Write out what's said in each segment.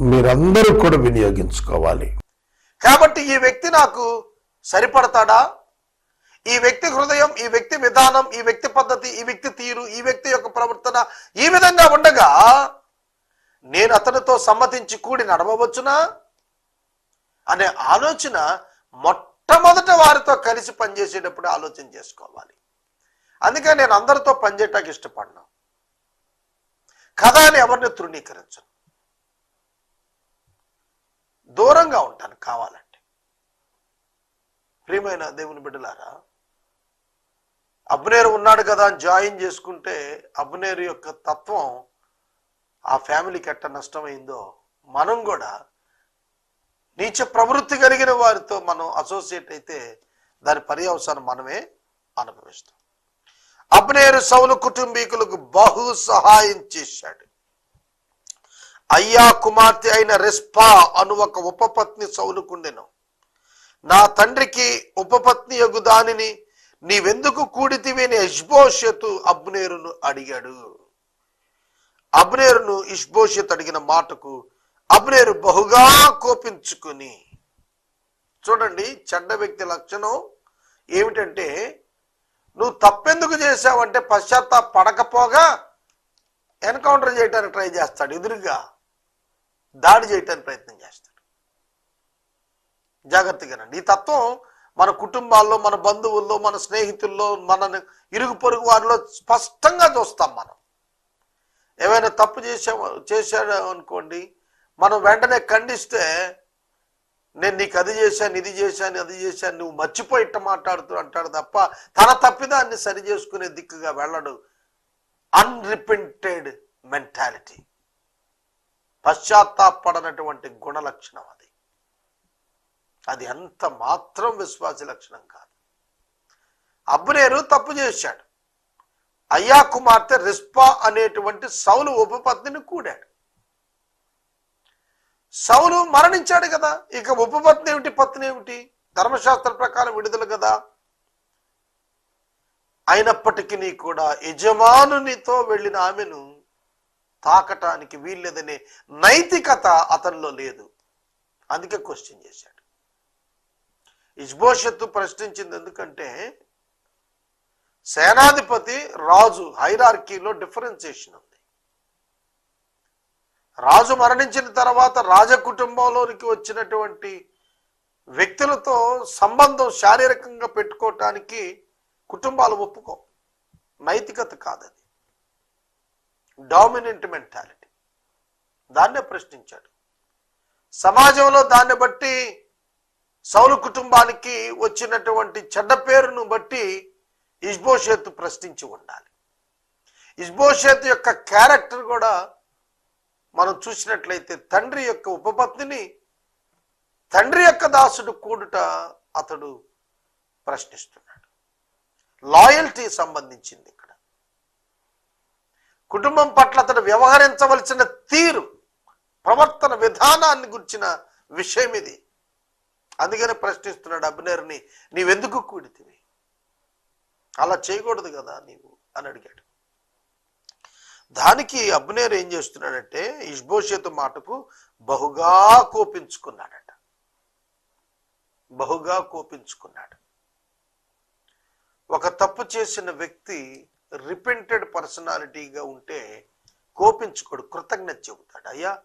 మీరందరూ కూడా వినియోగించుకోవాలి. కాబట్టి ఈ వ్యక్తి నాకు సరిపడతాడా? ఈ వ్యక్తి హృదయం ఈ వ్యక్తి విధానం ఈ వ్యక్తి పద్ధతి ఈ వ్యక్తి తీరు ఈ వ్యక్తి యొక్క ప్రవర్తన ఈ విధంగా ఉండగా నేను అతనితో సమ్మతించి కూడి నడవవచ్చునా? అనే ఆలోచన మొట్టమొదట వారితో కలిసి పనిచేసేటప్పుడు ఆలోచన చేసుకోవాలి. అందుకే నేను అందరితో పనిచేయటానికి ఇష్టపడినా. కథ అని ఎవరిని తృణీకరించను. దూరంగా ఉంటాను కావాలంటే. ప్రియమైన దేవుని బిడ్డలారా అబ్నేరు ఉన్నాడు కదా అని జాయిన్ చేసుకుంటే అబ్నేరు యొక్క తత్వం ఆ ఫ్యామిలీకి ఎట్ట నష్టమైందో మనం కూడా నీచ ప్రవృత్తి కలిగిన వారితో మనం అసోసియేట్ అయితే దాని పర్యవసానం మనమే అనుభవిస్తాం. అబ్నేరు సౌలు కుటుంబీకులకు బహు సహాయం చేశాడు. అయ్యా కుమార్తె అయిన రెస్పా అను ఒక ఉపపత్ని సౌలుకుండెను నా తండ్రికి ఉపపత్ని యగు దానిని నీవెందుకు కూడితివి అని ఇష్బోషతు అబ్నేరును అడిగాడు. అబ్నేరును ఇష్బోషత్ అడిగిన మాటకు అబ్నేరు బహుగా కోపించుకుని చూడండి చెడ్డ వ్యక్తి లక్షణం ఏమిటంటే నువ్వు తప్పెందుకు చేసావంటే పశ్చాత్తాప పడకపోగా ఎన్కౌంటర్ చేయడానికి ట్రై చేస్తాడు ఎదురుగా. దాడి చేయటానికి ప్రయత్నం చేస్తాడు జాగ్రత్తగానండి ఈ తత్వం మన కుటుంబాల్లో మన బంధువుల్లో మన స్నేహితుల్లో మన ఇరుగు పొరుగు వారిలో స్పష్టంగా చూస్తాం మనం. ఏమైనా తప్పు చేసాము చేశాడు అనుకోండి మనం వెంటనే ఖండిస్తే నేను నీకు అది చేశాను ఇది చేశాను అది చేశాను నువ్వు మర్చిపోయి ఇట్ట మాట్లాడుతూ అంటాడు తప్ప తన తప్పిదాన్ని సరి చేసుకునే దిక్కుగా వెళ్ళడు. అన్రిపెంటెడ్ మెంటాలిటీ పశ్చాత్తాపడనటువంటి గుణ లక్షణం అది. అది ఎంత మాత్రం విశ్వాసి లక్షణం కాదు. అబ్నేరు తప్పు చేశాడు. అయ్యా కుమార్తె రిస్పా అనేటువంటి సౌలు ఉపపత్నిని కూడాడు. సౌలు మరణించాడు కదా. ఇక ఉపపత్ని ఏమిటి పత్ని ఏమిటి? ధర్మశాస్త్ర ప్రకారం విడుదల కదా. అయినప్పటికీ కూడా యజమానునితో వెళ్ళిన ఆమెను తాకటానికి వీల్లేదనే నైతికత అతనిలో లేదు. అందుకే క్వశ్చన్ చేశాడు. ఇజ్బోషత్తు ప్రశ్నించింది ఎందుకంటే సేనాధిపతి రాజు హైరార్కీలో డిఫరెన్సియేషన్ ఉంది. రాజు మరణించిన తర్వాత రాజ కుటుంబంలోనికి వచ్చినటువంటి వ్యక్తులతో సంబంధం శారీరకంగా పెట్టుకోవటానికి కుటుంబాలు ఒప్పుకో. నైతికత కాదది. Dominant mentality. దాన్నే ప్రశ్నించాడు. సమాజంలో దాన్ని బట్టి సౌలు కుటుంబానికి వచ్చినటువంటి చెడ్డ పేరును బట్టి ఇష్బోషేత్ ప్రశ్నించి ఉండాలి. ఇష్బోషేత్ యొక్క క్యారెక్టర్ కూడా మనం చూసినట్లయితే తండ్రి యొక్క ఉపపత్నిని తండ్రి యొక్క దాసుడు కూడుట అతడు ప్రశ్నిస్తున్నాడు. లాయల్టీ సంబంధించింది ఇక్కడ. కుటుంబం పట్ల అతను వ్యవహరించవలసిన తీరు ప్రవర్తన విధానాన్ని గురించిన విషయం ఇది. అందుకని ప్రశ్నిస్తున్నాడు అభినేరుని నీవెందుకు కూడితివి అలా చేయకూడదు కదా నీవు? అని అడిగాడు. దానికి అబ్నేరు ఏం చేస్తున్నాడంటే ఇష్బోషేతు మాటకు బహుగా కోపించుకున్నాడట. బహుగా కోపించుకున్నాడు. ఒక తప్పు చేసిన వ్యక్తి రిపెంటెడ్ పర్సనాలిటీగా ఉంటే కోపించుకోడు కృతజ్ఞత చెబుతాడు. అయ్యా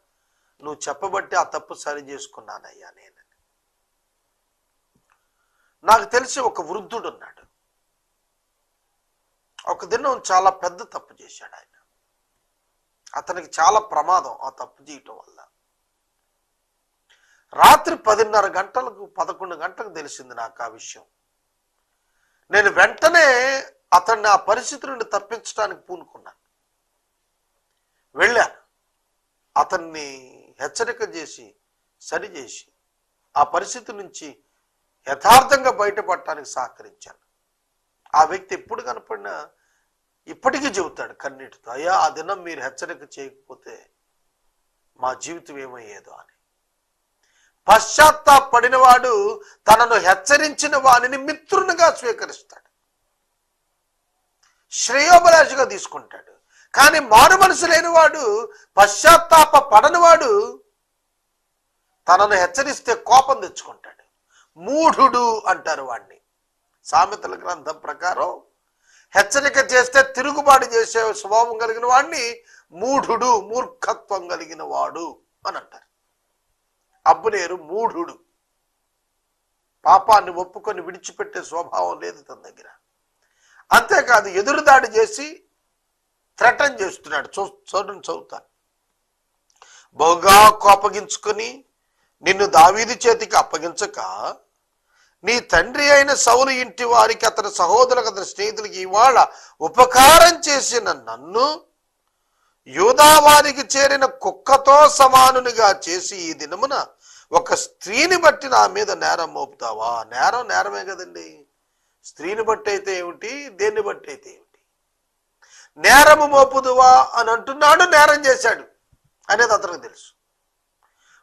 నువ్వు చెప్పబట్టి ఆ తప్పు సరి చేసుకున్నానయ్యా నేను నాకు తెలిసి ఒక వృద్ధుడు ఉన్నాడు. ఒక దినం చాలా పెద్ద తప్పు చేశాడు ఆయన. అతనికి చాలా ప్రమాదం ఆ తప్పు చేయటం వల్ల. రాత్రి పదిన్నర గంటలకు పదకొండు గంటలకు తెలిసింది నాకు ఆ విషయం. నేను వెంటనే అతన్ని ఆ పరిస్థితి నుండి తప్పించడానికి పూనుకున్నాను వెళ్ళాను అతన్ని హెచ్చరిక చేసి సరి చేసి ఆ పరిస్థితి నుంచి యథార్థంగా బయటపడటానికి సహకరించాను. ఆ వ్యక్తి ఎప్పుడు కనపడినా ఇప్పటికీ చెబుతాడు కన్నీటితో అయ్యా ఆ దినం మీరు హెచ్చరిక చేయకపోతే మా జీవితం ఏమయ్యేదో అని. పశ్చాత్తాపడినవాడు తనను హెచ్చరించిన వానిని మిత్రునిగా స్వీకరిస్తాడు. శ్రేయోభిలాషిగా తీసుకుంటాడు. కానీ మారు మనసు లేనివాడు పశ్చాత్తాప పడనివాడు తనను హెచ్చరిస్తే కోపం తెచ్చుకుంటాడు. మూఢుడు అంటారు వాడిని సామెతల గ్రంథం ప్రకారం హెచ్చరిక చేస్తే తిరుగుబాటు చేసే స్వభావం కలిగిన వాడిని మూఢుడు మూర్ఖత్వం కలిగిన వాడు అని అంటారు. అబ్బులేరు మూఢుడు. పాపాన్ని ఒప్పుకొని విడిచిపెట్టే స్వభావం లేదు తన దగ్గర. అంతేకాదు ఎదురుదాడి చేసి థ్రెటన్ చేస్తున్నాడు. చూ చూడండి చదువుతాను బహుగా కోపగించుకొని నిన్ను దావీది చేతికి అప్పగించక నీ తండ్రి అయిన సౌలు ఇంటి వారికి అతని సహోదరులకు అతని స్నేహితులకి ఇవాళ ఉపకారం చేసిన నన్ను యూదావారికి చేరిన కుక్కతో సమానునిగా చేసి ఈ దినమున ఒక స్త్రీని బట్టి నా మీద నేరం మోపుతావా? నేరం నేరమే కదండి. స్త్రీని బట్టి అయితే ఏమిటి? దేన్ని బట్టి అయితే ఏమిటి? నేరము మోపుదువా అని అంటున్నాడు నేరం చేశాడు అనేది అతనికి తెలుసు.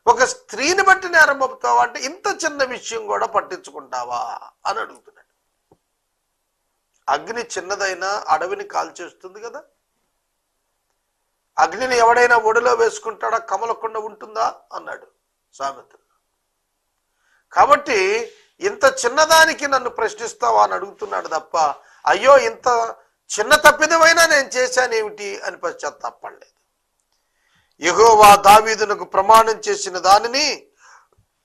ఒక స్త్రీని బట్టి నేరం మోపుతావా అంటే ఇంత చిన్న విషయం కూడా పట్టించుకుంటావా అని అడుగుతున్నాడు. అగ్ని చిన్నదైనా అడవిని కాల్చేస్తుంది కదా. అగ్నిని ఎవడైనా ఒడిలో వేసుకుంటాడా? కమలకుండా ఉంటుందా? అన్నాడు సామెతలు. కాబట్టి ఇంత చిన్నదానికి నన్ను ప్రశ్నిస్తావా అని అడుగుతున్నాడు తప్ప అయ్యో ఇంత చిన్న తప్పిదమైనా నేను చేశానేమిటి అని పశ్చాత్తాపడలేదు ఎగోవా దావీదునకు ప్రమాణం చేసిన దానిని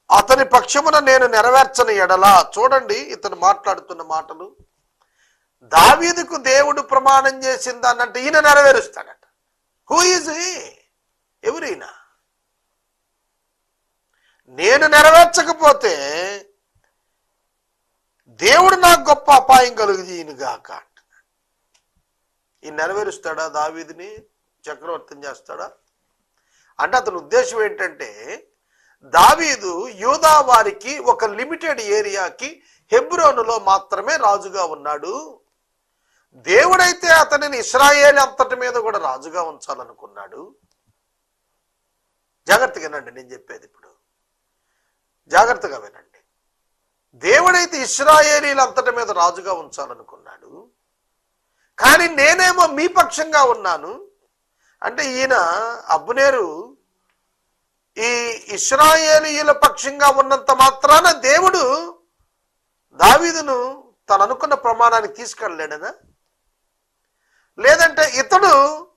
అతని పక్షమున నేను నెరవేర్చని ఎడలా చూడండి ఇతను మాట్లాడుతున్న మాటలు. దావీదుకు దేవుడు ప్రమాణం చేసిన దాన్ని ఈయన నెరవేరుస్తాడట. హూ ఈజ్ ఎవరైనా నేను నెరవేర్చకపోతే దేవుడు నాకు గొప్ప అపాయం కలుగుజీనుగాక అంటున్నాడు. ఈ నెరవేరుస్తాడా దావీదిని? చక్రవర్తిని చేస్తాడా? అంటే అతని ఉద్దేశం ఏంటంటే దావీదు యూదా వారికి ఒక లిమిటెడ్ ఏరియాకి హెబ్రోనులో మాత్రమే రాజుగా ఉన్నాడు. దేవుడైతే అతనిని ఇస్రాయేల్ అంతటి మీద కూడా రాజుగా ఉంచాలనుకున్నాడు. జాగ్రత్తగా వినండి నేను చెప్పేది ఇప్పుడు. జాగ్రత్తగా వినండి. దేవుడైతే ఇస్రాయేలీలంతటి మీద రాజుగా ఉంచాలనుకున్నాడు. కానీ నేనేమో మీ పక్షంగా ఉన్నాను. అంటే ఈయన అబ్బునేరు ఈ ఇస్రాయేలీల పక్షంగా ఉన్నంత మాత్రాన దేవుడు దావీదును తను అనుకున్న ప్రమాణానికి తీసుకెళ్ళలేడనా? లేదంటే ఇతడు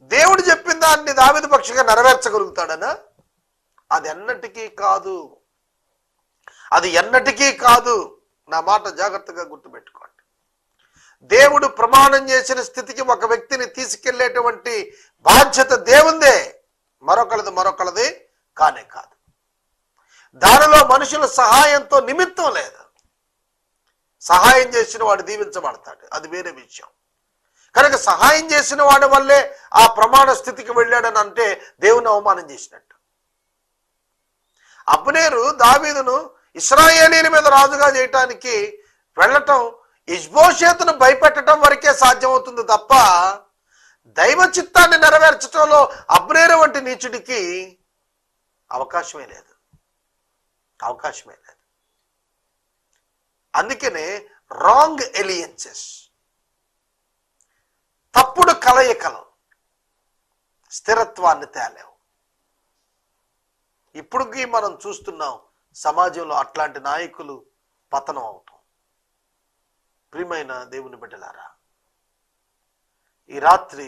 దేవుడు చెప్పిన దాన్ని దావిద పక్షంగా నెరవేర్చగలుగుతాడనా? అది ఎన్నటికీ కాదు. అది ఎన్నటికీ కాదు. నా మాట జాగ్రత్తగా గుర్తుపెట్టుకోండి. దేవుడు ప్రమాణం చేసిన స్థితికి ఒక వ్యక్తిని తీసుకెళ్ళేటువంటి బాధ్యత దేవుందే. మరొకరిది మరొకరిది కానే కాదు. దానిలో మనుషుల సహాయంతో నిమిత్తం లేదు. సహాయం చేసిన వాడు దీవించబడతాడు. అది వేరే విషయం. కనుక సహాయం చేసిన వాడి వల్లే ఆ ప్రమాణ స్థితికి వెళ్ళాడని అంటే దేవుని అవమానం చేసినట్టు. అబ్నేరు దావీదును ఇస్రాయేలీల మీద రాజుగా చేయటానికి వెళ్ళటం ఇజ్బోషేతును భయపెట్టడం వరకే సాధ్యమవుతుంది తప్ప దైవ చిత్తాన్ని నెరవేర్చడంలో అబ్నేరు వంటి నీచుడికి అవకాశమే లేదు. అవకాశమే లేదు. అందుకనే రాంగ్ ఎలియన్సెస్ తప్పుడు కలయికలు స్థిరత్వాన్ని తేలేవు. ఇప్పుడుకి మనం చూస్తున్నాం సమాజంలో అట్లాంటి నాయకులు పతనం అవటం. ప్రియమైన దేవుని బిడ్డలారా ఈ రాత్రి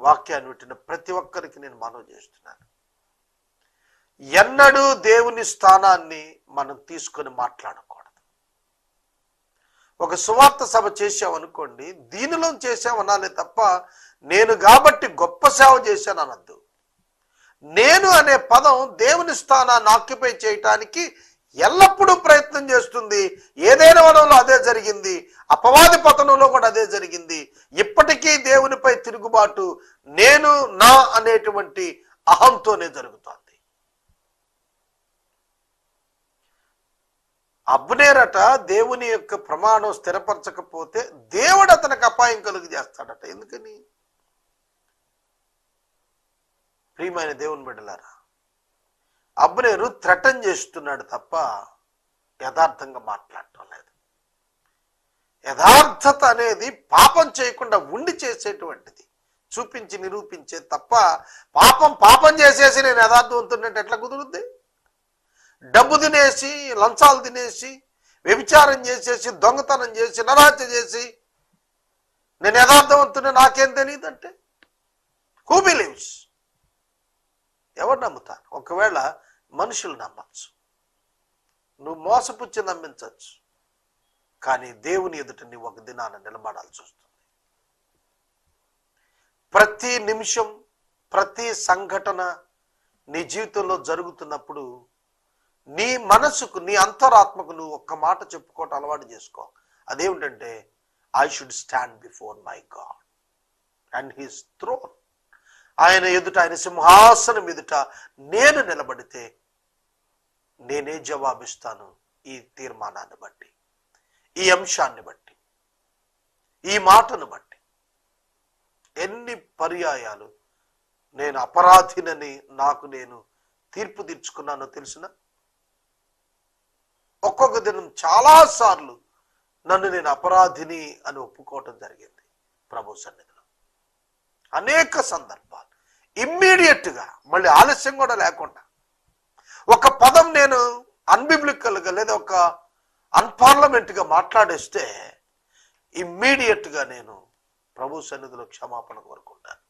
వాక్యాన్ని వింటున్న ప్రతి ఒక్కరికి నేను మనవి చేస్తున్నాను. ఎన్నడూ దేవుని స్థానాన్ని మనం తీసుకొని మాట్లాడకూడదు. ఒక సువార్త సభ చేసామనుకోండి దీనిలో చేశామనాలే తప్ప నేను కాబట్టి గొప్ప సేవ చేశాను అనద్దు నేను అనే పదం దేవుని స్థానాన్ని ఆక్యుపై చేయటానికి ఎల్లప్పుడూ ప్రయత్నం చేస్తుంది. ఏదైనా వనంలో అదే జరిగింది. అపవాది పతనంలో కూడా అదే జరిగింది. ఇప్పటికీ దేవునిపై తిరుగుబాటు నేను నా అనేటువంటి అహంతోనే జరుగుతోంది. అబ్నేరట దేవుని యొక్క ప్రమాణం స్థిరపరచకపోతే దేవుడు అతనికి అపాయం కలుగు చేస్తాడట ఎందుకని? ప్రియమైన దేవుని బిడ్డలారా అబ్నేరు త్రటన్ చేస్తున్నాడు తప్ప యథార్థంగా మాట్లాడటం లేదు. యథార్థత అనేది పాపం చేయకుండా ఉండి చేసేటువంటిది. చూపించి నిరూపించే తప్ప పాపం పాపం చేసేసి నేను యథార్థవంతున్నట్టు ఎట్లా కుదురుద్ది? డబ్బు తినేసి లంచాలు తినేసి వ్యభిచారం చేసేసి దొంగతనం చేసి నరాత్య చేసి నేను యథార్థవంతున్నా నాకేం తెలియదంటే హూ బిలీవ్స్ ఎవరు నమ్ముతారు? ఒకవేళ మనుషులు నమ్మచ్చు. నువ్వు మోసపుచ్చి నమ్మించవచ్చు కానీ దేవుని ఎదుట నువ్వు ఒక దినాన నిలబడాల్సి వస్తుంది. ప్రతి నిమిషం ప్రతి సంఘటన నీ జీవితంలో జరుగుతున్నప్పుడు నీ మనసుకు నీ అంతరాత్మకు నువ్వు ఒక్క మాట చెప్పుకోవటం అలవాటు చేసుకో. అదేమిటంటే I should stand before my God and his throne ఆయన ఎదుట ఆయన సింహాసనం ఎదుట నేను నిలబడితే నేనే జవాబిస్తాను ఈ తీర్మానాన్ని బట్టి ఈ అంశాన్ని బట్టి ఈ మాటను బట్టి. ఎన్ని పర్యాయాలు నేను అపరాధినని నాకు నేను తీర్పు తీర్చుకున్నానో తెలిసిన? ఒక్కొక్క దినం చాలాసార్లు నన్ను నేను అపరాధిని అని ఒప్పుకోవటం జరిగింది ప్రభు సన్నిధిలో. అనేక సందర్భాలు. ఇమ్మీడియట్గా మళ్ళీ ఆలస్యం కూడా లేకుండా. ఒక పదం నేను అన్బిబ్లికల్గా లేదా ఒక అన్పార్లమెంట్గా మాట్లాడేస్తే ఇమ్మీడియట్గా నేను ప్రభు సన్నిధిలో క్షమాపణ కోరుకుంటాను.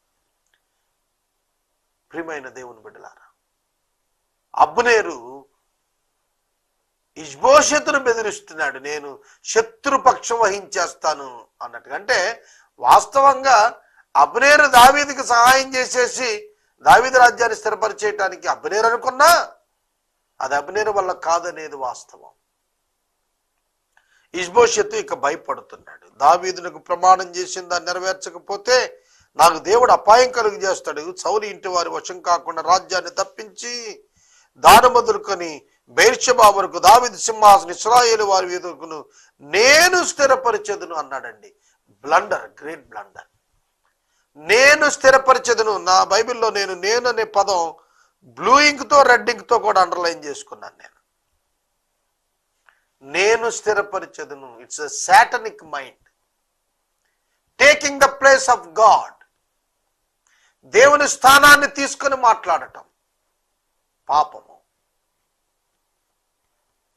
ప్రియమైన దేవుని బిడ్డలారా అబ్బునేరు ఇష్బోషతును బెదిరిస్తున్నాడు నేను శత్రుపక్షం వహించేస్తాను అన్నట్టుగా. అంటే వాస్తవంగా అబ్నేరు దావీదికి సహాయం చేసేసి దావీదు రాజ్యాన్ని స్థిరపరిచేయటానికి అబ్నేరు అనుకున్నా అది అబ్నేరు వల్ల కాదనేది వాస్తవం. ఇష్బోషత్తు ఇక భయపడుతున్నాడు. దావీదునకు ప్రమాణం చేసిన దాన్ని నెరవేర్చకపోతే నాకు దేవుడు అపాయం కలుగు చేస్తాడు సౌలి ఇంటి వారి వశం కాకుండా రాజ్యాన్ని తప్పించి దానమదులుకొని మొదలుకొని వరకు దావిద్ సింహాసన ఇస్రాయేల్ వారి ఎదుర్కొను నేను స్థిరపరిచేదును అన్నాడండి. Blunder great blunder. నేను స్థిరపరిచదును. నా బైబిల్లో నేను నేను అనే పదం బ్లూ ఇంక్తో రెడ్ ఇంక్తో కూడా అండర్లైన్ చేసుకున్నాను నేను. నేను స్థిరపరిచదును. It's a satanic mind. Taking the place of God. దేవుని స్థానాన్ని తీసుకొని మాట్లాడటం. పాపము.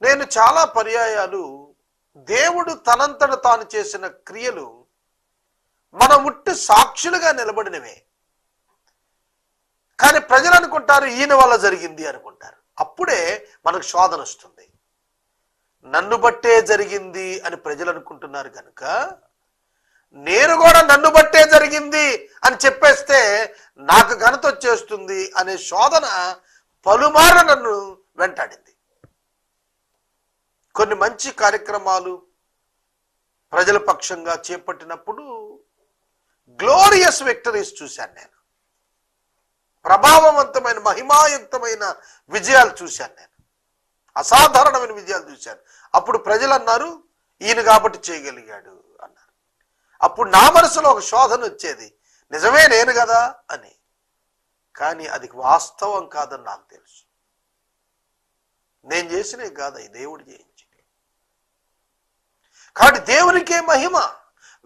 నేను చాలా పర్యాయాలు దేవుడు తనంతట తాను చేసిన క్రియలు మన ఉట్టి సాక్షులుగా నిలబడినవే. కానీ ప్రజలు అనుకుంటారు ఈయన వల్ల జరిగింది అనుకుంటారు. అప్పుడే మనకు శోధన వస్తుంది. నన్ను బట్టే జరిగింది అని ప్రజలు అనుకుంటున్నారు కనుక నేను కూడా నన్ను బట్టే జరిగింది అని చెప్పేస్తే నాకు ఘనత వచ్చేస్తుంది అనే శోధన పలుమార నన్ను వెంటాడింది. కొన్ని మంచి కార్యక్రమాలు ప్రజల పక్షంగా చేపట్టినప్పుడు గ్లోరియస్ విక్టరీస్ చూశాను నేను. ప్రభావవంతమైన మహిమాయుక్తమైన విజయాలు చూశాను నేను. అసాధారణమైన విజయాలు చూశాను. అప్పుడు ప్రజలు అన్నారు ఈయన కాబట్టి చేయగలిగాడు అన్నారు. అప్పుడు నా మనసులో ఒక శోధన వచ్చేది నిజమే నేను కదా అని. కానీ అది వాస్తవం కాదని నాకు తెలుసు. నేను చేసినవి కాదు దేవుడు చేయించి కాబట్టి దేవునికే మహిమ.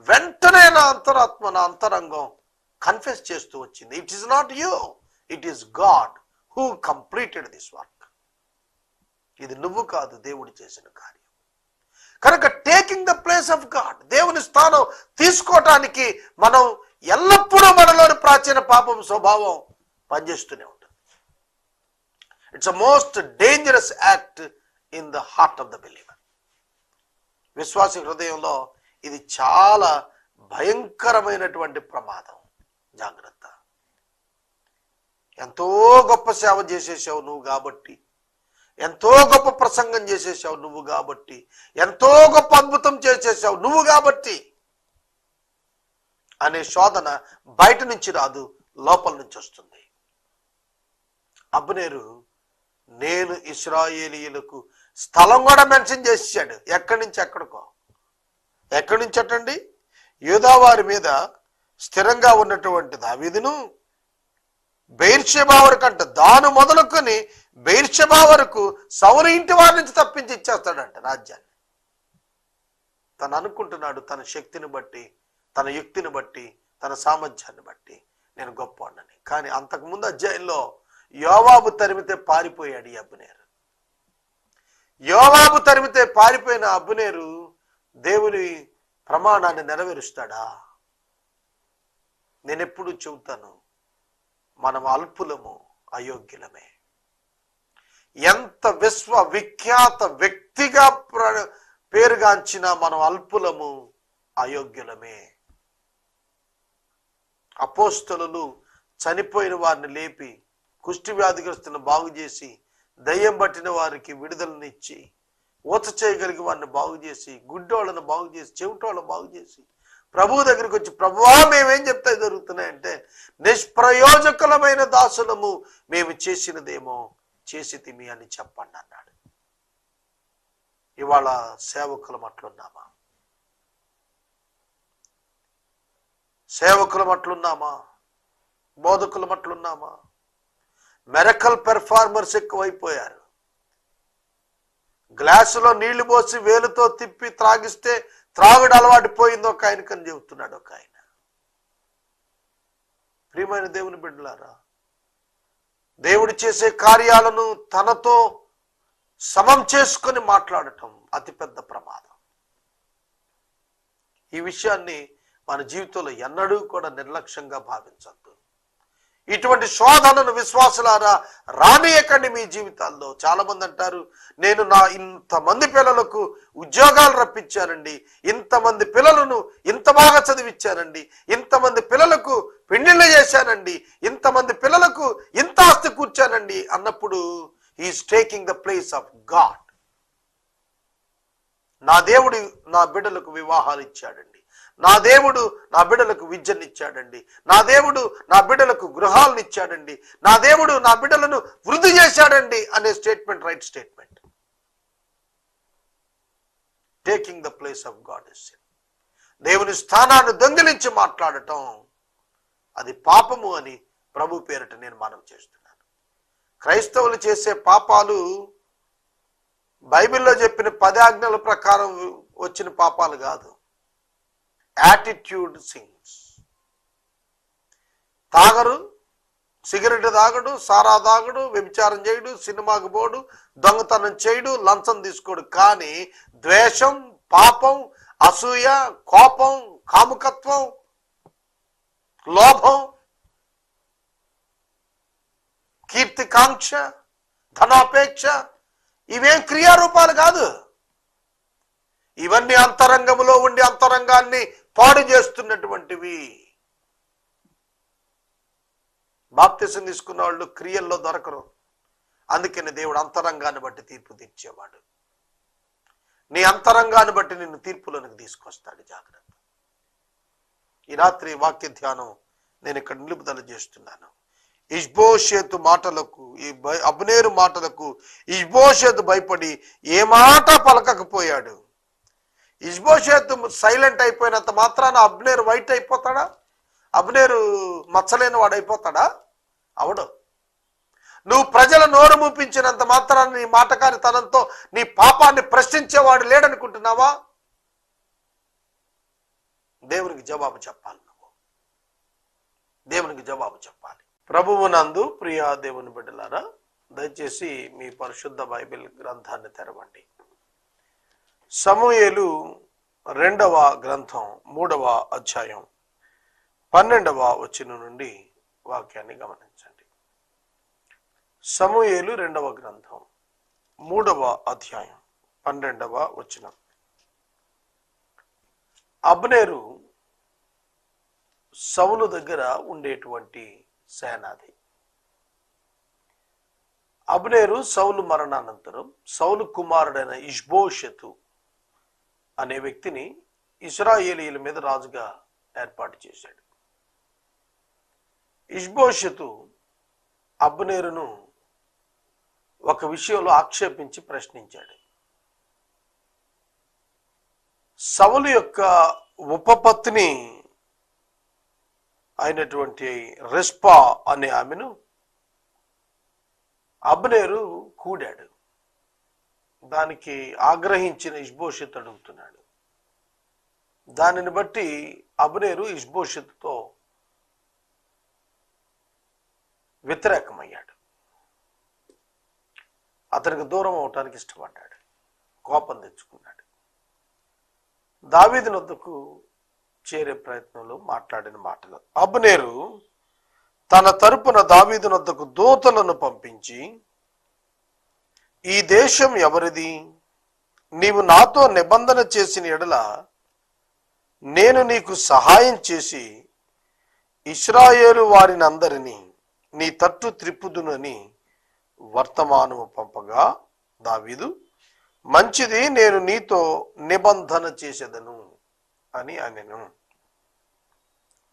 వెంటనే నా అంతరాత్మ నా అంతరంగం కన్ఫెస్ చేస్తూ వచ్చింది. It is not you it is God who completed this work ఇది నువ్వు కాదు దేవుడు చేసిన కార్యం. కనుక taking the place of God దేవుని స్థానం తీసుకోవటానికి మనం ఎల్లప్పుడూ మనలోని ప్రాచీన పాపం స్వభావం పనిచేస్తూనే ఉంటుంది. It's a most dangerous act in the heart of the believer విశ్వాసి హృదయంలో ఇది చాలా భయంకరమైనటువంటి ప్రమాదం. జాగ్రత్త. ఎంతో గొప్ప సేవ చేసేసావు నువ్వు కాబట్టి ఎంతో గొప్ప ప్రసంగం చేసేసావు నువ్వు కాబట్టి ఎంతో గొప్ప అద్భుతం చేసేసావు నువ్వు కాబట్టి అనే శోధన బయట నుంచి రాదు లోపల నుంచి వస్తుంది. అబ్నేరు నేను ఇస్రాయేలీలకు స్థలం కూడా మెన్షన్ చేసాడు ఎక్కడి నుంచి? ఎక్కడికో. ఎక్కడి నుంచి అటండి? యూదావారి మీద స్థిరంగా ఉన్నటువంటి దావీదును బెయిర్షెబా వరకు అంట దాను మొదలుకొని బెయిర్షెబా వరకు సౌర ఇంటి వారి నుంచి తప్పించి ఇచ్చేస్తాడంట రాజ్యాన్ని. తను అనుకుంటున్నాడు తన శక్తిని బట్టి తన యుక్తిని బట్టి తన సామర్థ్యాన్ని బట్టి నేను గొప్పవాడిని కానీ అంతకుముందు అధ్యాయంలో యోవాబు తరిమితే పారిపోయాడు ఈ అబ్బునేరు యోవాబు తరిమితే పారిపోయిన అబ్బునేరు దేవుని ప్రమాణాన్ని నెరవేరుస్తాడా? నేను ఎప్పుడు చెబుతాను మనం అల్పులము అయోగ్యులమే. ఎంత విశ్వ విఖ్యాత వ్యక్తిగా పేరుగాంచినా పేరుగాంచిన మనం అల్పులము అయోగ్యులమే. అపోస్తలు చనిపోయిన వారిని లేపి కుష్టి వ్యాధిగ్రస్తులను బాగు చేసి దయ్యం పట్టిన వారికి విడుదలనిచ్చి ఊత చేయగలిగి వారిని బాగు చేసి గుడ్డోళ్ళను బాగు చేసి చెవిటోళ్ళను బాగు చేసి ప్రభువు దగ్గరికి వచ్చి ప్రభువా మేమేం చెప్తే జరుగుతున్నాయంటే నిష్ప్రయోజకులమైన దాసులము మేము చేసినదేమో చేసి తిమి అని చెప్పండి అన్నాడు. ఇవాళ సేవకులం అట్లున్నామా సేవకులం అట్లున్నామా బోధకులం అట్లున్నామా మెరకల్ పెర్ఫార్మర్స్ ఎక్కువైపోయారు. గ్లాసులో నీళ్ళు పోసి వేలుతో తిప్పి త్రాగిస్తే త్రాగుడు అలవాటు పోయింది ఒక ఆయనకని చెబుతున్నాడు ఒక ఆయన. ప్రియమైన దేవుని బిడ్డలారా దేవుడు చేసే కార్యాలను తనతో సమం చేసుకొని మాట్లాడటం అతిపెద్ద ప్రమాదం. ఈ విషయాన్ని మన జీవితంలో ఎన్నడూ కూడా నిర్లక్ష్యంగా భావించద్దు. ఇటువంటి శోధనను విశ్వాసులారా రానియకండి మీ జీవితాల్లో. చాలా మంది అంటారు నేను నా ఇంతమంది పిల్లలకు ఉద్యోగాలు రప్పించానండి. ఇంతమంది పిల్లలను ఇంత బాగా చదివించానండి. ఇంతమంది పిల్లలకు పెళ్ళిళ్ళు చేశానండి. ఇంతమంది పిల్లలకు ఇంత ఆస్తి కూర్చానండి. అన్నప్పుడు is taking the place of God నా దేవుడు నా బిడ్డలకు వివాహాలు ఇచ్చాడండి. నా దేవుడు నా బిడ్డలకు విద్యనిచ్చాడండి. నా దేవుడు నా బిడ్డలకు గృహాలను ఇచ్చాడండి నా దేవుడు నా బిడ్డలను వృద్ధి చేశాడండి అనే statement right statement taking the place of God is దేవుని స్థానాన్ని దొంగిలించి మాట్లాడటం అది పాపము అని ప్రభు పేరిట నేను మనం చేస్తున్నాను. క్రైస్తవులు చేసే పాపాలు బైబిల్లో చెప్పిన పది ఆజ్ఞల ప్రకారం వచ్చిన పాపాలు కాదు. యాటిట్యూడ్ సింగ్స్ తాగరు సిగరెట్ తాగడు సారా తాగడు వ్యభిచారం చేయడు సినిమాకు పోడు దొంగతనం చేయడు లంచం తీసుకోడు. కానీ ద్వేషం పాపం అసూయ కోపం కాముకత్వం లోభం కీర్తికాంక్ష ధనాపేక్ష ఇవేం క్రియారూపాలు కాదు. ఇవన్నీ అంతరంగములో ఉండి అంతరంగాన్ని పాడు చేస్తున్నటువంటివి. బాప్తిసం తీసుకున్న వాళ్ళు క్రియల్లో దొరకరు. అందుకని దేవుడు అంతరంగాన్ని బట్టి తీర్పు తీర్చేవాడు. నీ అంతరంగాన్ని బట్టి నిన్ను తీర్పులోనికి తీసుకొస్తాడు జాగ్రత్త. ఈ రాత్రి వాక్య ధ్యానం నేను ఇక్కడ నిలుపుదల చేస్తున్నాను. ఇష్బోషేతు మాటలకు ఈ బై- అబ్నేరు మాటలకు ఇష్బోషేతు భయపడి ఏ మాట పలకకపోయాడు? ఇష్బోషేతు సైలెంట్ అయిపోయినంత మాత్రాన అబ్నేరు వైట్ అయిపోతాడా? అబ్నేరు మచ్చలేని వాడు అయిపోతాడా అవడు నువ్వు ప్రజల నోరు మూపించినంత మాత్రాన నీ మాటకారితనంతో నీ పాపాన్ని ప్రశ్నించేవాడు లేడనుకుంటున్నావా? దేవునికి జవాబు చెప్పాలి నువ్వు. దేవునికి జవాబు చెప్పాలి. ప్రభువు నందు ప్రియా దేవుని బిడ్డలారా దయచేసి మీ పరిశుద్ధ బైబిల్ గ్రంథాన్ని తెరవండి. సమూయేలు రెండవ గ్రంథం మూడవ అధ్యాయం పన్నెండవ వచ్చిన నుండి వాక్యాన్ని గమనించండి. సమూయేలు రెండవ గ్రంథం మూడవ అధ్యాయం పన్నెండవ వచనం. అబ్నేరు సవులు దగ్గర ఉండేటువంటి సేనాది అబ్నేరు సౌలు మరణానంతరం సౌలు కుమారుడైన ఇష్బోషతు అనే వ్యక్తిని ఇస్రాయేలీల మీద రాజుగా ఏర్పాటు చేశాడు. ఇష్బోషతు అబ్నేరును ఒక విషయంలో ఆక్షేపించి ప్రశ్నించాడు. సవులు యొక్క ఉపపత్ని అయినటువంటి రెస్పా అనే ఆమెను అబ్నేరు కూడాడు దానికి ఆగ్రహించిన ఇష్బోషత్ అడుగుతున్నాడు దానిని బట్టి అబ్నేరు ఇష్బోషత్తో వ్యతిరేకమయ్యాడు. అతనికి దూరం అవటానికి ఇష్టపడ్డాడు. కోపం తెచ్చుకున్నాడు. దావీదు నొద్దకు చేరే ప్రయత్నంలో మాట్లాడిన మాటలు. అబ్నేరు తన తరపున దావీదు నొద్దకు దూతలను పంపించి ఈ దేశం ఎవరిది? నీవు నాతో నిబంధన చేసిన ఎడల నేను నీకు సహాయం చేసి ఇస్రాయేలు వారిని అందరినీ నీ తట్టు త్రిప్పుదునని వర్తమానము పంపగా దావీదు మంచిది నేను నీతో నిబంధన చేసేదను అని అనెను.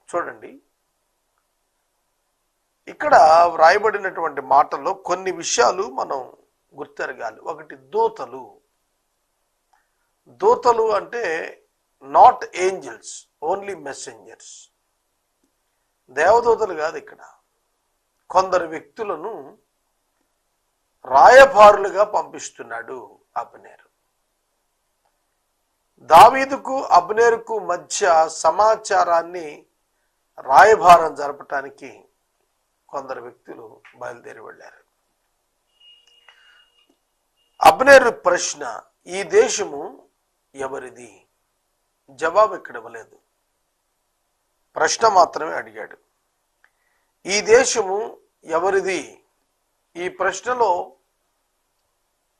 చూడండి ఇక్కడ వ్రాయబడినటువంటి మాటల్లో కొన్ని విషయాలు మనం గుర్తెరగాలి. ఒకటి దూతలు. దూతలు అంటే నాట్ ఏంజల్స్ ఓన్లీ మెసెంజర్స్ దేవదూతలు కాదు ఇక్కడ. కొందరు వ్యక్తులను రాయభారులుగా పంపిస్తున్నాడు అబ్నేరు. దావీదుకు అబ్నేరుకు మధ్య సమాచారాన్ని రాయభారం జరపటానికి కొందరు వ్యక్తులు బయలుదేరి వెళ్ళారు. అబ్నేరు ప్రశ్న ఈ దేశము ఎవరిది? జవాబు ఇక్కడ ఇవ్వలేదు. ప్రశ్న మాత్రమే అడిగాడు. ఈ దేశము ఎవరిది? ఈ ప్రశ్నలో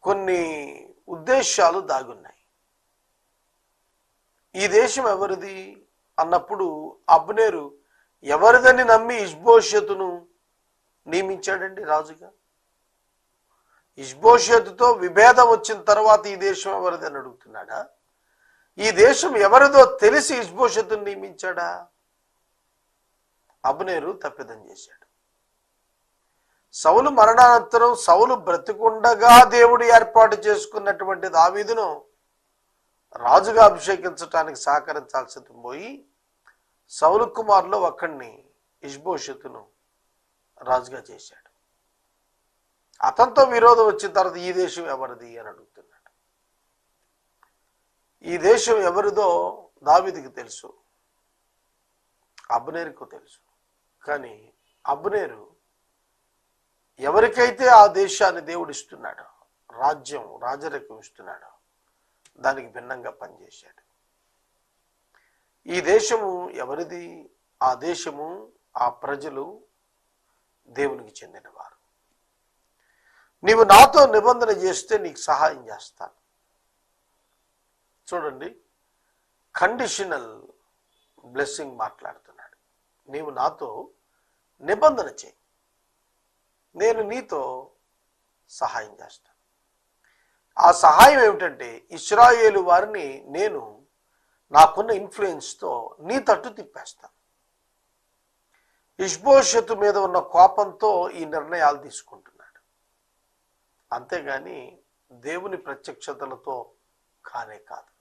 కొన్ని ఉద్దేశాలు దాగున్నాయి. ఈ దేశం ఎవరిది? అన్నప్పుడు అబ్నేరు ఎవరిదని నమ్మి ఇష్భోష్యతును నియమించాడండి రాజుగా? ఇష్బోషేతుతో విభేదం వచ్చిన తర్వాత ఈ దేశం ఎవరిది అని అడుగుతున్నాడా? ఈ దేశం ఎవరిదో తెలిసి ఇష్బోషతును నియమించాడా? అబ్నేరు తప్పిదం చేశాడు. సౌలు మరణానంతరం సౌలు బ్రతికుండగా దేవుడు ఏర్పాటు చేసుకున్నటువంటి దావీదును రాజుగా అభిషేకించటానికి సహకరించాల్సి పోయి సౌలు కుమార్లో ఒక్కడిని ఇష్బోషతును రాజుగా చేశాడు. అతనితో విరోధం వచ్చిన తర్వాత ఈ దేశం ఎవరిది అని అడుగుతున్నాడు. ఈ దేశం ఎవరిదో దావిదికి తెలుసు అబ్నేరుకు తెలుసు. కానీ అబ్నేరు ఎవరికైతే ఆ దేశాన్ని దేవుడు ఇస్తున్నాడు రాజ్యం రాజరికం ఇస్తున్నాడో దానికి భిన్నంగా పనిచేశాడు. ఈ దేశము ఎవరిది? ఆ దేశము ఆ ప్రజలు దేవునికి చెందినవారు. నీవు నాతో నిబంధన చేస్తే నీకు సహాయం చేస్తాను. చూడండి కండిషనల్ బ్లెస్సింగ్ మాట్లాడుతున్నాడు. నీవు నాతో నిబంధన చేయి. నేను నీతో సహాయం చేస్తాను. ఆ సహాయం ఏమిటంటే ఇస్రాయేలు వారిని నేను నాకున్న ఇన్ఫ్లుయెన్స్తో నీ తట్టు తిప్పేస్తాను. ఇష్బోషతు మీద ఉన్న కోపంతో ఈ నిర్ణయాలు తీసుకుంటున్నాను. అంతేగాని దేవుని ప్రత్యక్షతలతో కానే కాదు.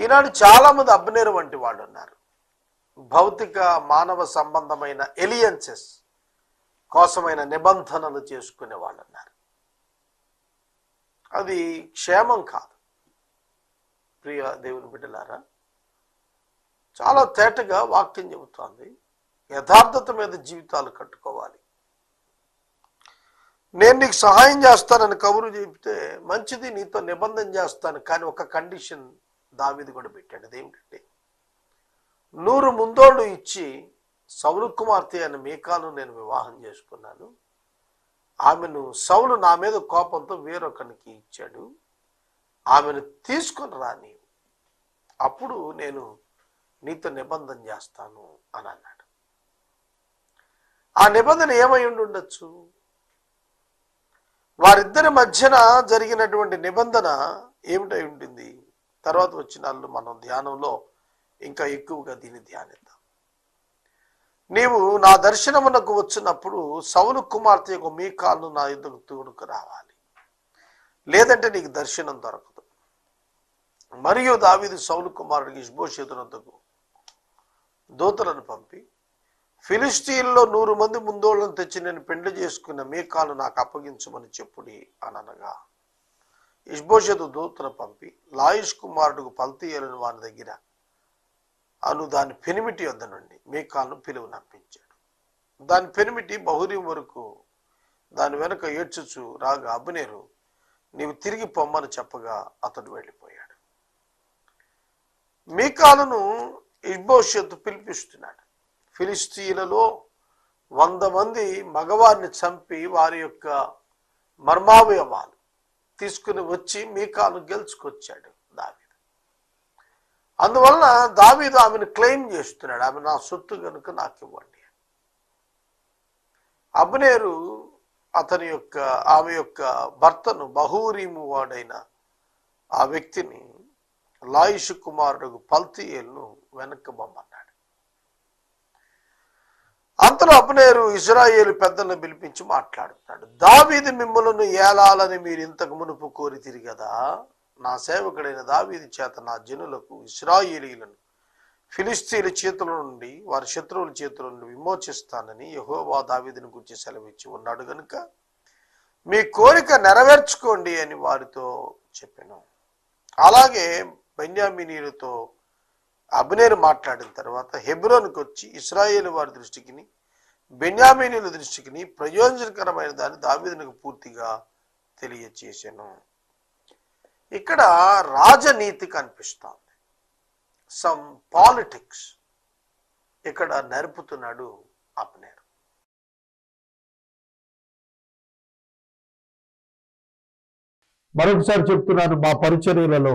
ఈనాడు చాలామంది అబ్నేరు వంటి వాళ్ళు ఉన్నారు భౌతిక మానవ సంబంధమైన ఎలియన్సెస్ కోసమైన నిబంధనలు చేసుకునే వాళ్ళు ఉన్నారు అది క్షేమం కాదు. ప్రియ దేవుని బిడ్డలారా చాలా తేటగా వాక్యం చెబుతోంది. యథార్థత మీద జీవితాలు కట్టుకోవాలి. నేను నీకు సహాయం చేస్తానని కబురు చెబితే మంచిది నీతో నిబంధన చేస్తాను. కానీ ఒక కండిషన్ దావిది కూడా పెట్టాడు. అదేమిటంటే నూరు ముందోళ్ళు ఇచ్చి సౌలు కుమార్తె అయిన మీకాను నేను వివాహం చేసుకున్నాను. ఆమెను సౌలు నా మీద కోపంతో వేరొకరికి ఇచ్చాడు. ఆమెను తీసుకొని రాని అప్పుడు నేను నీతో నిబంధన చేస్తాను అని అన్నాడు. ఆ నిబంధన ఏమై ఉండొచ్చు వారిద్దరి మధ్యన జరిగినటువంటి నిబంధన ఏమిటై ఉంటుంది? తర్వాత వచ్చిన వాళ్ళు మనం ధ్యానంలో ఇంకా ఎక్కువగా దీన్ని ధ్యానిద్దాం. నీవు నా దర్శనమునకు వచ్చినప్పుడు సౌలు కుమార్తె యొక్క మీ కాళ్ళు నా ఇద్దరు తోడుకు రావాలి. లేదంటే నీకు దర్శనం దొరకదు. మరియు దావీదు సౌలు కుమారుడికి ఇష్బోషేతునంతకు దూతలను పంపి ఫిలిస్తీన్లో నూరు మంది ముందోళ్ళను తెచ్చి నేను పెండ్లి చేసుకున్న మీకాలు నాకు అప్పగించమని చెప్పుడి అని అనగా ఇష్బోషతు దూతను పంపి లాయిష్ కుమారుడుకు పల్తీయలను వాని దగ్గర అను దాని పెనిమిటి వద్ద నుండి మీకాలను పిలువు నంపించాడు దాని పెనిమిటి బహురీం వరకు దాని వెనుక ఏడ్చుచు రాగా అభినేరు నీవు తిరిగి పొమ్మని చెప్పగా అతడు వెళ్ళిపోయాడు. మీకాలను ఇష్బోషత్తు పిలిపిస్తున్నాడు. ఫిలిస్తీన్లలో వంద మంది మగవారిని చంపి వారి యొక్క మర్మావయవాలు తీసుకుని వచ్చి మీకాను గెలుచుకొచ్చాడు దావీదు. అందువలన దావీదు ఆమెను క్లెయిమ్ చేస్తున్నాడు. ఆమె నా సొత్తు కనుక నాకు ఇవ్వండి అబ్నేరు అతని యొక్క ఆమె యొక్క భర్తను బహూరీము వాడైన ఆ వ్యక్తిని లాయిషు కుమారుడు పల్తీయేల్ను వెనక్కబొమ్మన్నాడు అంతలో అబ్నేరు ఇజ్రాయేలు పెద్దలను పిలిపించి మాట్లాడుతున్నాడు. దావీది మిమ్మలను ఏలాలని మీరు ఇంతకు మునుపు కోరి తిరిగదా? నా సేవకుడైన దావీది చేత నా జనులకు ఇస్రాయేలీలను ఫిలిస్తీన్ల చేతుల నుండి వారి శత్రువుల చేతుల నుండి విమోచిస్తానని యహోవా దావీదుని గురించి సెలవిచ్చి ఉన్నాడు గనుక మీ కోరిక నెరవేర్చుకోండి అని వారితో చెప్పాను. అలాగే బెన్యామినీలతో అబ్నేరు మాట్లాడిన తర్వాత హెబ్రోన్కి వచ్చి ఇస్రాయేల్ వారి దృష్టికి బెన్యామీనుల దృష్టికి ప్రయోజనకరమైన దాన్ని దావీదునకు పూర్తిగా తెలియచేసాను ఇక్కడ రాజనీతి కనిపిస్తోంది. సమ్ పాలిటిక్స్ ఇక్కడ నరుపుతున్నాడు అబ్నేరు. మరొకసారి చెప్తున్నాను మా పరిచర్యలలో